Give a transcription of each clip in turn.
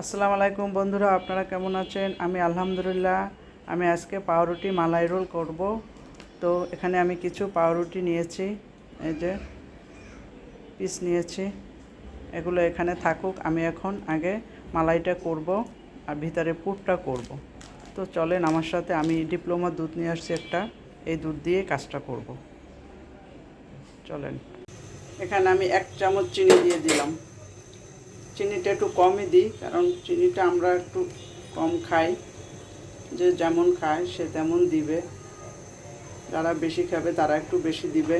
আসসালামু আলাইকুম বন্ধুরা, আপনারা কেমন আছেন? আমি আলহামদুলিল্লাহ, আমি আজকে পাউরুটি মালাই রোল করব। তো এখানে আমি কিছু পাউরুটি নিয়েছি, এই যে পিস নিয়েছি। এগুলো এখানে থাকুক, আমি এখন আগে মালাইটা করব আর ভিতরে পুরটা করব। তো চলেন, আমার সাথে আমি ডিপ্লোমা দুধ নিয়ে আসছি একটা, এই দুধ দিয়ে কাজটা করব। চলেন। এখানে আমি এক চামচ চিনি দিয়ে দিলাম। চিনিটা একটু কমই দিই, কারণ চিনিটা আমরা একটু কম খাই। যে যেমন খায়, সে তেমন দিবে। যারা বেশি খাবে, তারা একটু বেশি দিবে।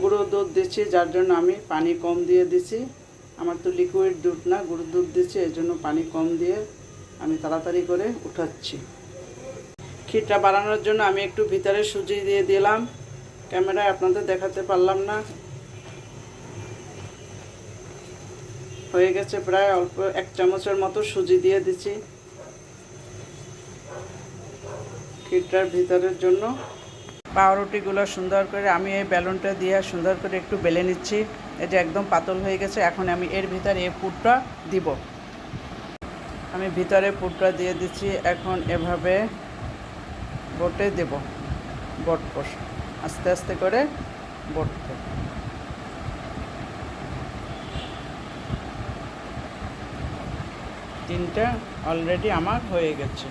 গুঁড়ো দুধ দিচ্ছি, যার জন্য আমি পানি কম দিয়ে দিছি আমার তো লিকুইড দুধ না, গুঁড়ো দুধ দিচ্ছি এই জন্য পানি কম দিয়ে আমি তাড়াতাড়ি করে উঠাচ্ছি। ক্ষীরটা বাড়ানোর জন্য আমি একটু ভিতরে সুজি দিয়ে দিলাম। ক্যামেরায় আপনাদের দেখাতে পারলাম না। হয়ে গেছে প্রায় অল্প এক চামচের মতো সুজি দিয়ে দিচ্ছি। ক্ষীরটার ভিতরের জন্য। পাউরুটিগুলো সুন্দর করে আমি এই বেলুনটা দিয়ে সুন্দর করে একটু বেলে নিচ্ছি। যে একদম পাতল হয়ে গেছে, এখন আমি এর ভিতরে এই পুরটা দিব। আমি ভিতরে পুরটা দিয়ে দিচ্ছি, এখন এভাবে বটে দেব, বট পোষ আস্তে আস্তে করে বটতে। তিনটা অলরেডি আমার হয়ে গেছে।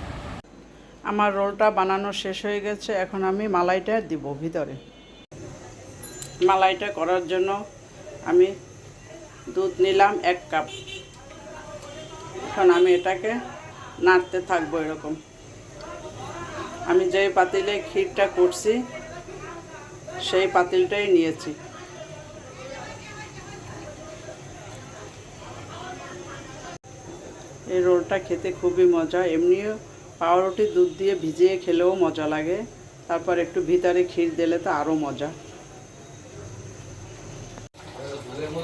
আমার রোলটা বানানো শেষ হয়ে গেছে, এখন আমি মালাইটা দিব ভিতরে। মালাইটা করার জন্য আমি দুধ নিলাম এক কাপ। এখন আমি এটাকে নাড়তে থাকব এরকম। আমি যেই পাতিলে ক্ষীরটা করছি, সেই পাতিলটাই নিয়েছি। এই রোলটা খেতে খুবই মজা। এমনিও পাউরুটি দুধ দিয়ে ভিজিয়ে খেলেও মজা লাগে। তারপর একটু ভিতরে ক্ষীর দিলে তো আরও মজা।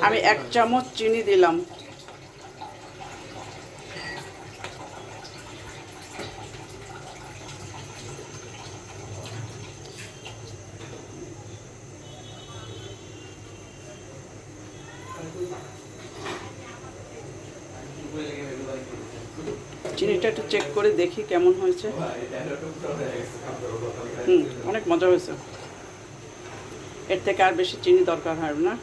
আমি এক চামচ চিনি দিলাম। চিনিটা একটু চেক করে দেখি কেমন হয়েছে। হুম, অনেক মজা হয়েছে। এর থেকে আর বেশি চিনি দরকার হয় না।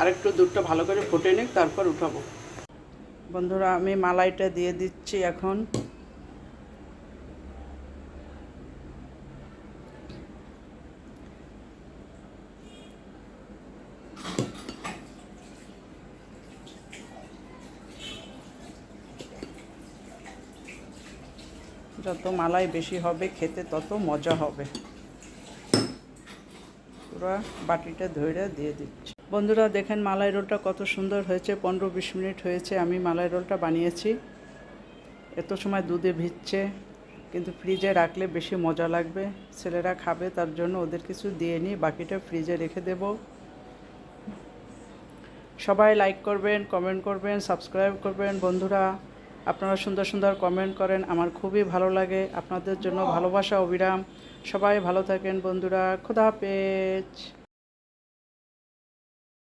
আর একটু দুধটা ভালো করে ফুটে নিক, তারপর উঠাবো। বন্ধুরা, আমি মালাইটা দিয়ে দিচ্ছি এখন। যত মালাই বেশি হবে, খেতে তত মজা হবে। পুরো বাটিটা ধরে দিয়ে দিচ্ছি। বন্ধুরা, দেখেন মালাই রোলটা কত সুন্দর হয়েছে, পনেরো বিশ মিনিট হয়েছে, আমি মালাই রোলটা বানিয়েছি। এত সময় দুধে ভিজছে, কিন্তু ফ্রিজে রাখলে বেশি মজা লাগবে। ছেলেরা খাবে, তার জন্য ওদের কিছু দিয়ে নিই, বাকিটা ফ্রিজে রেখে দেব। সবাই লাইক করবেন কমেন্ট করবেন সাবস্ক্রাইব করবেন, বন্ধুরা। আপনারা সুন্দর সুন্দর কমেন্ট করেন, আমার খুবই ভালো লাগে। আপনাদের জন্য ভালোবাসা অবিরাম। সবাই ভালো থাকেন বন্ধুরা, খুদা হাফেজ।